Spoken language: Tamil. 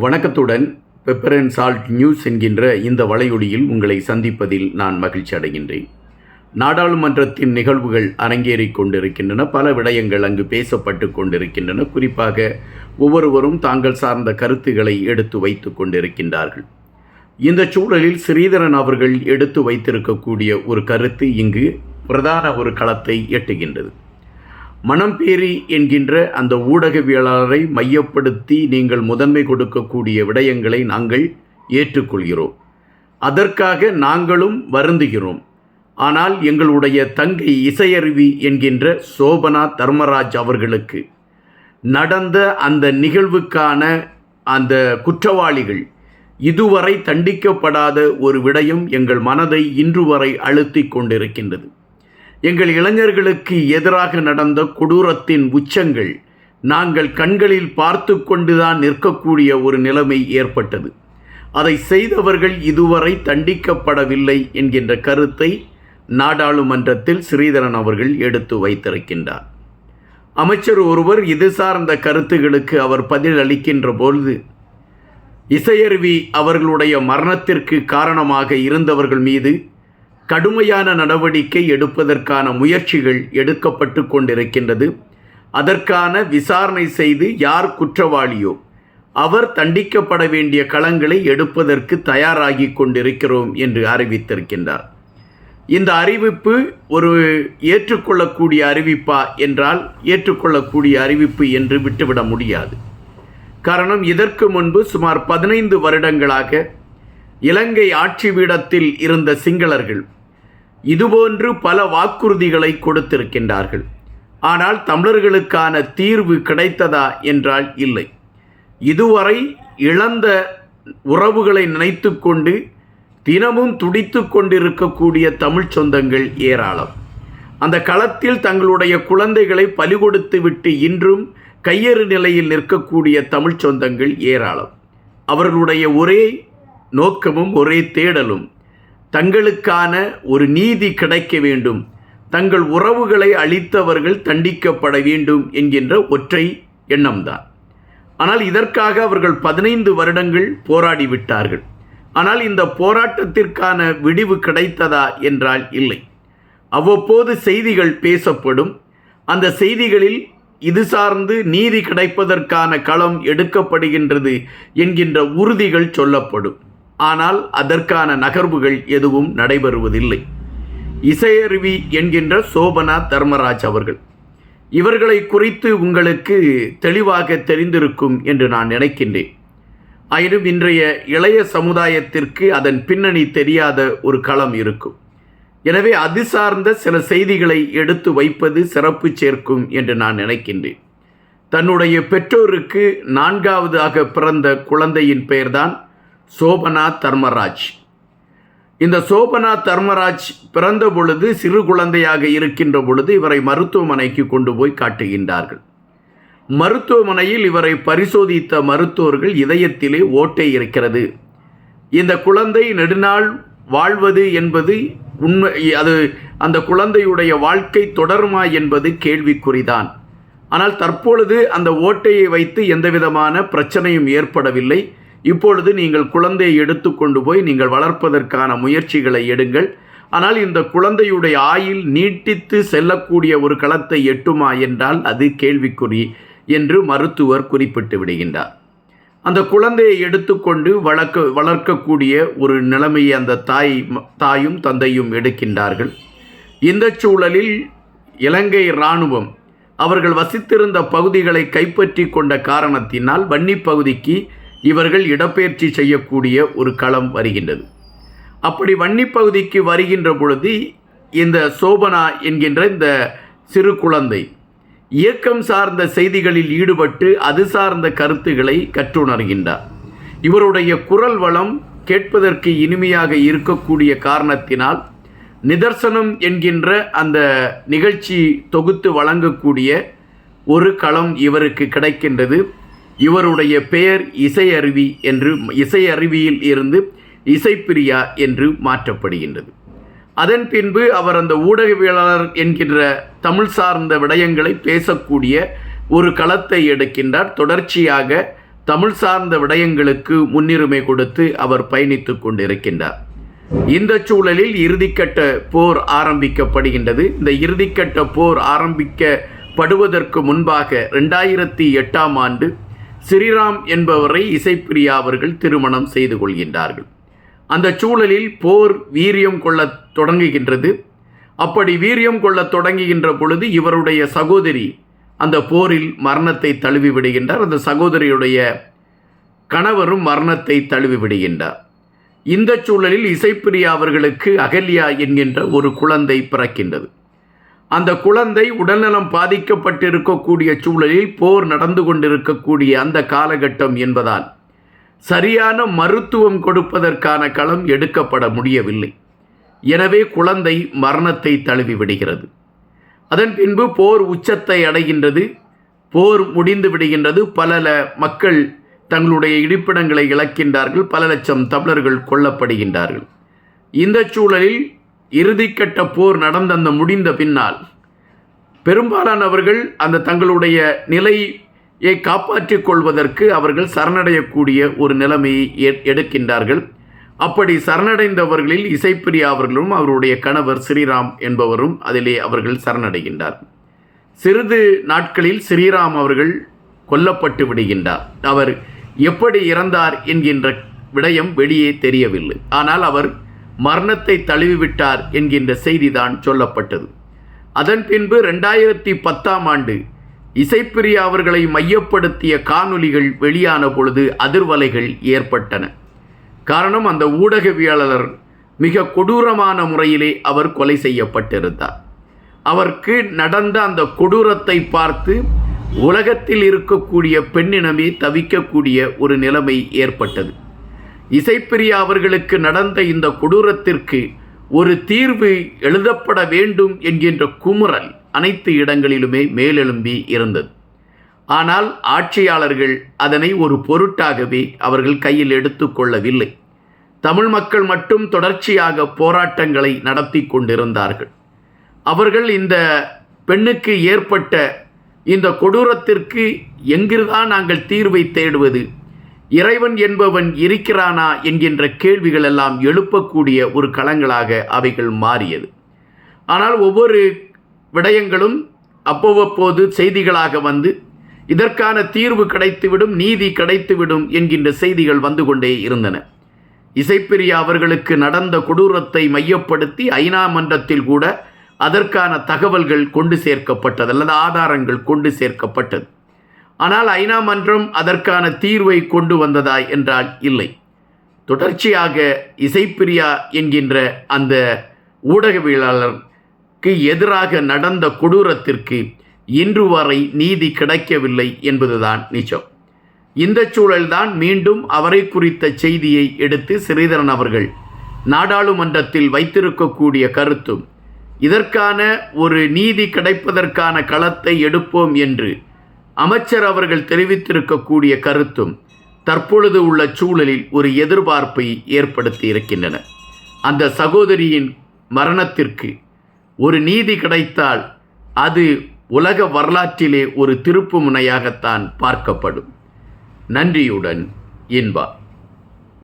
வணக்கத்துடன் பெப்பர் அண்ட் சால்ட் நியூஸ் என்கின்ற இந்த வலையொலியில் உங்களை சந்திப்பதில் நான் மகிழ்ச்சி அடைகின்றேன். நாடாளுமன்றத்தின் நிகழ்வுகள் அரங்கேறிக் கொண்டிருக்கின்றன பல விடயங்கள் அங்கு பேசப்பட்டு கொண்டிருக்கின்றன. குறிப்பாக ஒவ்வொருவரும் தாங்கள் சார்ந்த கருத்துக்களை எடுத்து வைத்து கொண்டிருக்கின்றார்கள். இந்த சூழலில் ஸ்ரீதரன் அவர்கள் எடுத்து வைத்திருக்கக்கூடிய ஒரு கருத்து இங்கு பிரதான ஒரு களத்தை எட்டுகின்றது. மணம்பேரி என்கின்ற அந்த ஊடகவியலாளரை மையப்படுத்தி நீங்கள் முதன்மை கொடுக்கக்கூடிய விடயங்களை நாங்கள் ஏற்றுக்கொள்கிறோம். அதற்காக நாங்களும் வருந்துகிறோம். ஆனால் எங்களுடைய தங்கை இசையருவி என்கின்ற சோபனா தர்மராஜ் அவர்களுக்கு நடந்த அந்த நிகழ்வுக்கான அந்த குற்றவாளிகள் இதுவரை தண்டிக்கப்படாத ஒரு விடயம் எங்கள் மனதை இன்று வரை அழுத்திக் கொண்டிருக்கின்றது. எங்கள் இளைஞர்களுக்கு எதிராக நடந்த கொடூரத்தின் உச்சங்கள் நாங்கள் கண்களில் பார்த்து கொண்டுதான் நிற்கக்கூடிய ஒரு நிலைமை ஏற்பட்டது. அதை செய்தவர்கள் இதுவரை தண்டிக்கப்படவில்லை என்கின்ற கருத்தை நாடாளுமன்றத்தில் ஸ்ரீதரன் அவர்கள் எடுத்து வைத்திருக்கின்றார். அமைச்சர் ஒருவர் இது சார்ந்த கருத்துகளுக்கு அவர் பதில் அளிக்கின்ற பொழுது இசையருவி அவர்களுடைய மரணத்திற்கு காரணமாக இருந்தவர்கள் மீது கடுமையான நடவடிக்கை எடுப்பதற்கான முயற்சிகள் எடுக்கப்பட்டு கொண்டிருக்கின்றது. அதற்கான விசாரணை செய்து யார் குற்றவாளியோ அவர் தண்டிக்கப்பட வேண்டிய களங்களை எடுப்பதற்கு தயாராகி கொண்டிருக்கிறோம் என்று அறிவித்திருக்கின்றார். இந்த அறிவிப்பு ஒரு ஏற்றுக்கொள்ளக்கூடிய அறிவிப்பா என்றால் ஏற்றுக்கொள்ளக்கூடிய அறிவிப்பு என்று விட்டுவிட முடியாது. காரணம் இதற்கு முன்பு சுமார் பதினைந்து வருடங்களாக இலங்கை ஆட்சி பீடத்தில் இருந்த சிங்களர்கள் இதுபோன்று பல வாக்குறுதிகளை கொடுத்திருக்கின்றார்கள். ஆனால் தமிழர்களுக்கான தீர்வு கிடைத்ததா என்றால் இல்லை. இதுவரை இழந்த உறவுகளை நினைத்து கொண்டு தினமும் துடித்து கொண்டிருக்கக்கூடிய தமிழ் சொந்தங்கள் ஏராளம். அந்த களத்தில் தங்களுடைய குழந்தைகளை பலிகொடுத்து விட்டு இன்றும் கையறு நிலையில் நிற்கக்கூடிய தமிழ் சொந்தங்கள் ஏராளம். அவர்களுடைய ஒரே நோக்கமும் ஒரே தேடலும் தங்களுக்கான ஒரு நீதி கிடைக்க வேண்டும். தங்கள் உறவுகளை அளித்தவர்கள் தண்டிக்கப்பட வேண்டும் என்கின்ற ஒற்றை எண்ணம்தான். ஆனால் இதற்காக அவர்கள் பதினைந்து வருடங்கள் போராடிவிட்டார்கள் ஆனால் இந்த போராட்டத்திற்கான விடிவு கிடைத்ததா என்றால் இல்லை. அவ்வப்போது செய்திகள் பேசப்படும். அந்த செய்திகளில் இது சார்ந்து நீதி கிடைப்பதற்கான களம் எடுக்கப்படுகின்றது என்கின்ற உறுதிகள் சொல்லப்படும். ஆனால் அதற்கான நகர்வுகள் எதுவும் நடைபெறுவதில்லை. இசையருவி என்கின்ற சோபனா தர்மராஜ் அவர்கள் இவர்களை குறித்து உங்களுக்கு தெளிவாக தெரிந்திருக்கும் என்று நான் நினைக்கின்றேன். ஆயினும் இன்றைய இளைய சமுதாயத்திற்கு அதன் பின்னணி தெரியாத ஒரு களம் இருக்கும். எனவே அது சார்ந்த சில செய்திகளை எடுத்து வைப்பது சிறப்பு சேர்க்கும் என்று நான் நினைக்கின்றேன். தன்னுடைய பெற்றோருக்கு நான்காவதாக பிறந்த குழந்தையின் பெயர்தான் சோபனா தர்மராஜ். இந்த சோபனா தர்மராஜ் பிறந்த பொழுது சிறு குழந்தையாக இருக்கின்ற பொழுது இவரை மருத்துவமனைக்கு கொண்டு போய் காட்டுகின்றார்கள். மருத்துவமனையில் இவரை பரிசோதித்த மருத்துவர்கள் இதயத்திலே ஓட்டை இருக்கிறது. இந்த குழந்தை நெடுநாள் வாழ்வது என்பது உண்மை அது அந்த குழந்தையுடைய வாழ்க்கை தொடருமா என்பது கேள்விக்குறிதான். ஆனால் தற்பொழுது அந்த ஓட்டையை வைத்து எந்தவிதமான பிரச்சனையும் ஏற்படவில்லை. இப்பொழுது நீங்கள் குழந்தையை எடுத்துக்கொண்டு போய் நீங்கள் வளர்ப்பதற்கான முயற்சிகளை எடுங்கள். ஆனால் இந்த குழந்தையுடைய ஆயில் நீட்டித்து செல்லக்கூடிய ஒரு களத்தை எட்டுமா என்றால் அது கேள்விக்குறி என்று மருத்துவர் குறிப்பிட்டு விடுகின்றார். அந்த குழந்தையை எடுத்துக்கொண்டு வளர்க்க வளர்க்கக்கூடிய ஒரு நிலைமையை அந்த தாய் தாயும் தந்தையும் எடுக்கின்றார்கள். இந்த சூழலில் இலங்கை இராணுவம் அவர்கள் வசித்திருந்த பகுதிகளை கைப்பற்றி கொண்ட காரணத்தினால் வன்னி பகுதிக்கு இவர்கள் இடப்பெயர்ச்சி செய்யக்கூடிய ஒரு களம் வருகின்றது. அப்படி வன்னி பகுதிக்கு வருகின்ற பொழுது இந்த சோபனா என்கின்ற இந்த சிறு குழந்தை இயக்கம் சார்ந்த செய்திகளில் ஈடுபட்டு அது சார்ந்த கருத்துக்களை கற்றுணர்கின்றார். இவருடைய குரல் வளம் கேட்பதற்கு இனிமையாக இருக்கக்கூடிய காரணத்தினால் நிதர்சனம் என்கின்ற அந்த நிகழ்ச்சி தொகுத்து வழங்கக்கூடிய ஒரு களம் இவருக்கு கிடைக்கின்றது. இவருடைய பெயர் இசையருவி என்று இசையருவியில் இருந்து இசைப்பிரியா என்று மாற்றப்படுகின்றது. அதன் பின்பு அவர் அந்த ஊடகவியலாளர் என்கின்ற தமிழ் சார்ந்த விடயங்களை பேசக்கூடிய ஒரு களத்தை எடுக்கின்றார். தொடர்ச்சியாக தமிழ் சார்ந்த விடயங்களுக்கு முன்னுரிமை கொடுத்து அவர் பயணித்து கொண்டிருக்கின்றார். இந்த சூழலில் இறுதிக்கட்ட போர் ஆரம்பிக்கப்படுகின்றது. இந்த இறுதிக்கட்ட போர் ஆரம்பிக்கப்படுவதற்கு முன்பாக ரெண்டாயிரத்தி எட்டாம் ஆண்டு ஸ்ரீராம் என்பவரை இசைப்பிரியா அவர்கள் திருமணம் செய்து கொள்கின்றார்கள். அந்த சூழலில் போர் வீரியம் கொள்ளத் தொடங்குகின்றது. அப்படி வீரியம் கொள்ளத் தொடங்குகின்ற பொழுது இவருடைய சகோதரி அந்த போரில் மரணத்தை தழுவி விடுகின்றார். அந்த சகோதரியுடைய கணவரும் மரணத்தை தழுவி விடுகின்றார். இந்த சூழலில் இசைப்பிரியா அவர்களுக்கு அகல்யா என்கின்ற ஒரு குழந்தை பிறக்கின்றது. அந்த குழந்தை உடல்நலம் பாதிக்கப்பட்டிருக்கக்கூடிய சூழலில் போர் நடந்து கொண்டிருக்கக்கூடிய அந்த காலகட்டம் என்பதால் சரியான மருத்துவம் கொடுப்பதற்கான களம் எடுக்கப்பட முடியவில்லை. எனவே குழந்தை மரணத்தை தழுவி விடுகிறது. அதன் பின்பு போர் உச்சத்தை அடைகின்றது. போர் முடிந்து விடுகின்றது. பல மக்கள் தங்களுடைய இடிப்பிடங்களை இழக்கின்றார்கள். பல லட்சம் தமிழர்கள் கொல்லப்படுகின்றார்கள். இந்த சூழலில் இறுதிக்கட்ட போர் நடந்த அந்த முடிந்த பின்னால் பெரும்பாலானவர்கள் அந்த தங்களுடைய நிலையை காப்பாற்றிக் கொள்வதற்கு அவர்கள் சரணடையக்கூடிய ஒரு நிலைமையை எ- எடுக்கின்றார்கள். அப்படி சரணடைந்தவர்களில் இசைப்பிரியா அவர்களும் அவருடைய கணவர் ஸ்ரீராம் என்பவரும் அதிலே அவர்கள் சரணடைகின்றார். சிறிது நாட்களில் ஸ்ரீராம் அவர்கள் கொல்லப்பட்டு விடுகின்றார். அவர் எப்படி இறந்தார் என்கின்ற விடயம் வெளியே தெரியவில்லை. ஆனால் அவர் மரணத்தை தழுவிவிட்டார் என்கின்ற செய்திதான் சொல்லப்பட்டது. அதன் பின்பு ரெண்டாயிரத்தி பத்தாம் ஆண்டு இசைப்பிரியா அவர்களை மையப்படுத்திய காணொலிகள் வெளியான பொழுது அதிர்வலைகள் ஏற்பட்டன. காரணம் அந்த ஊடகவியலாளர் மிக கொடூரமான முறையிலே அவர் கொலை செய்யப்பட்டிருந்தார். அவருக்கு நடந்த அந்த கொடூரத்தை பார்த்து உலகத்தில் இருக்கக்கூடிய பெண்ணினமே தவிக்கக்கூடிய ஒரு நிலைமை ஏற்பட்டது. இசைப்பிரியா அவர்களுக்கு நடந்த இந்த கொடூரத்திற்கு ஒரு தீர்வு எழுதப்பட வேண்டும் என்கின்ற குமுறல் அனைத்து இடங்களிலுமே மேலெழும்பி இருந்தது. ஆனால் ஆட்சியாளர்கள் அதனை ஒரு பொருட்டாகவே அவர்கள் கையில் எடுத்துக்கொள்ளவில்லை தமிழ் மக்கள் மட்டும் தொடர்ச்சியாக போராட்டங்களை நடத்தி கொண்டிருந்தார்கள். அவர்கள் இந்த பெண்ணுக்கு ஏற்பட்ட இந்த கொடூரத்திற்கு எங்கிருதான் நாங்கள் தீர்வை தேடுவது இறைவன் என்பவன் இருக்கிறானா என்கின்ற கேள்விகள் எல்லாம் எழுப்பக்கூடிய ஒரு களங்களாக அவைகள் மாறியது. ஆனால் ஒவ்வொரு விடயங்களும் அப்போவப்போது செய்திகளாக வந்து இதற்கான தீர்வு கிடைத்துவிடும் நீதி கிடைத்துவிடும் என்கின்ற செய்திகள் வந்து கொண்டே இருந்தன. இசைப்பிரியா அவர்களுக்கு நடந்த கொடூரத்தை மையப்படுத்தி ஐநா மன்றத்தில் கூட அதற்கான தகவல்கள் கொண்டு சேர்க்கப்பட்டது அல்லது ஆதாரங்கள் கொண்டு சேர்க்கப்பட்டது. ஆனால் ஐநா மன்றம் அதற்கான தீர்வை கொண்டு வந்ததா என்றால் இல்லை. தொடர்ச்சியாக இசைப்பிரியா என்கின்ற அந்த ஊடகவியலாளருக்கு எதிராக நடந்த கொடூரத்திற்கு இன்று வரை நீதி கிடைக்கவில்லை என்பதுதான் நிஜம். இந்த சூழல்தான் மீண்டும் அவரை குறித்த செய்தியை எடுத்து ஸ்ரீதரன் அவர்கள் நாடாளுமன்றத்தில் வைத்திருக்கக்கூடிய கருத்தும் இதற்கான ஒரு நீதி கிடைப்பதற்கான களத்தை எடுப்போம் என்று அமைச்சர் அவர்கள் தெரிவித்திருக்கக்கூடிய கருத்தும் தற்பொழுது உள்ள சூழலில் ஒரு எதிர்பார்ப்பை ஏற்படுத்தி இருக்கின்றன. அந்த சகோதரியின் மரணத்திற்கு ஒரு நீதி கிடைத்தால் அது உலக வரலாற்றிலே ஒரு திருப்பு முனையாகத்தான் பார்க்கப்படும். நன்றியுடன் இன்பா.